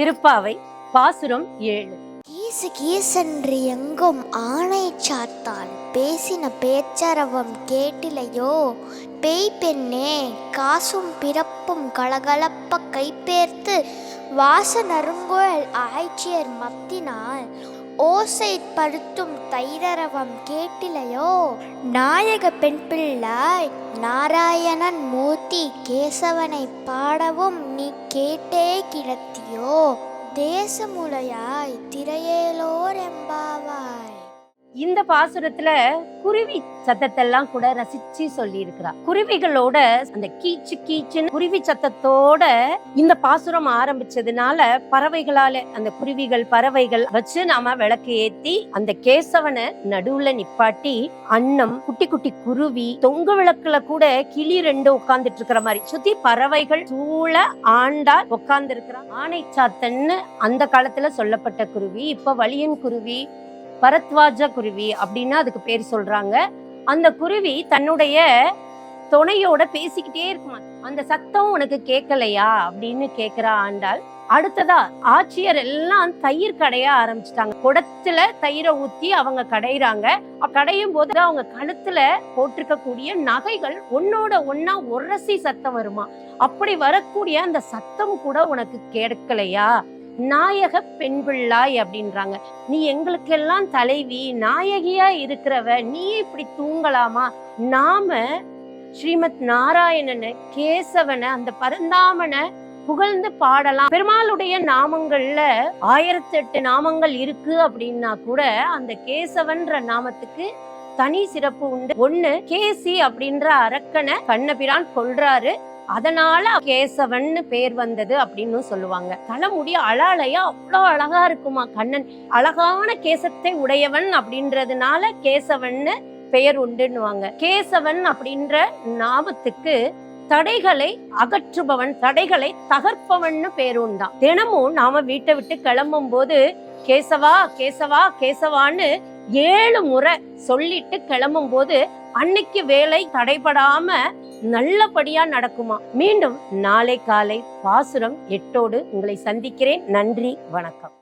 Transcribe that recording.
திருப்பாவை பாசுரம் ஏழு. கீசு கீசென்று எங்கும் ஆணை சாத்தால் பேசின பேச்சரவம் கேட்டிலையோ? பேய் பெண்ணே காசும் பிறப்பும் கலகலப்ப கைப்பேர்த்து வாச நறுங்குழல் ஆய்ச்சியர் மத்தினால் ஓசை படுத்தும் தைரரவம் கேட்டிலையோ? நாயக பெண் பிள்ளாய் நாராயணன் மூர்த்தி கேசவனை பாடவும் நீ கேட்டே கிடத்தியோ தேசமுலையாய் திரையேலோ இந்த பாசுரத்துல குருவி சத்தத்தெல்லாம் கூட ரசிச்சு சொல்லி இருக்கிறா குருவிகளோட அந்த கீச்சு கீச்சுன்னு குருவி சத்தத்தோட இந்த பாசுரம் ஆரம்பிச்சதுனால பறவைகளால அந்த குருவிகள் பறவைகள் வச்சு நாம விளக்கு ஏத்தி அந்த கேசவனை நடுவுல நிப்பாட்டி அன்னம் குட்டி குட்டி குருவி தொங்கு விளக்குல கூட கிளி ரெண்டு உட்கார்ந்துட்டு இருக்கிற மாதிரி. சுத்தி பறவைகள் சூழ ஆண்டால் உட்கார்ந்து இருக்கிறா ஆனை சாத்தன்னு அந்த காலத்துல சொல்லப்பட்ட குருவி இப்ப வலியன் குருவி பரத்வாஜ குருவி அப்படின்னு அதுக்கு பேர் சொல்றாங்க. அந்த குருவி தன்னுடைய துணையோட பேசிக்கிட்டே இருக்குமா? அந்த சத்தம் உனக்கு கேட்கலையா? அப்படின்னு கேக்குறா ஆண்டாள். அடுத்ததா ஆட்சியர் எல்லாம் தயிர் கடைய ஆரம்பிச்சிட்டாங்க. குடத்துல தயிரை ஊத்தி அவங்க கடையிறாங்க. கடையும் போது அவங்க கழுத்துல போட்டிருக்கக்கூடிய நகைகள் ஒன்னோட ஒன்னா உரசி சத்தம் வருமா? அப்படி வரக்கூடிய அந்த சத்தம் கூட உனக்கு கேட்கலையா? நாயக பெண் பிள்ளாய் அப்படின்றாங்க. நீ எங்களுக்கெல்லாம் தலைவி நாயகியா இருக்கிறவ நீ இப்படி தூங்கலாமா? நாம ஸ்ரீமத் நாராயணனை கேசவனை அந்த பரந்தாமனை புகழ்ந்து பாடலாம். பெருமாளுடைய நாமங்கள்ல ஆயிரத்தி எட்டு நாமங்கள் இருக்கு அப்படின்னா கூட அந்த கேசவன்ற நாமத்துக்கு தனி சிறப்பு உண்டு. ஒண்ணு கேசி அப்படின்ற அரக்கனை கண்ணபிரான் கொல்றாரு. அதனால கேசவன்னு பேர் வந்தது அப்படின்னு சொல்லுவாங்க. தலைமுடி அழாலையா அவ்வளோ அழகா இருக்குமா கண்ணன்? அழகான கேசத்தை உடையவன் அப்படின்றதுனால கேசவன்னு பெயர் உண்டுன்னுவாங்க. கேசவன் அப்படின்ற நாமத்துக்கு தடைகளை அகற்றுபவன் தடைகளை தகர்ப்பவன்னு பேர் உண்டான் தினமும் நாம வீட்டை விட்டு கிளம்பும் போது கேசவா கேசவா கேசவான்னு ஏழு முறை சொல்லிட்டு கிளம்பும் போது அன்னைக்கு வேலை தடைபடாம நல்லபடியா நடக்குமா? மீண்டும் நாளை காலை பாசுரம் எட்டோடு உங்களை சந்திக்கிறேன். நன்றி வணக்கம்.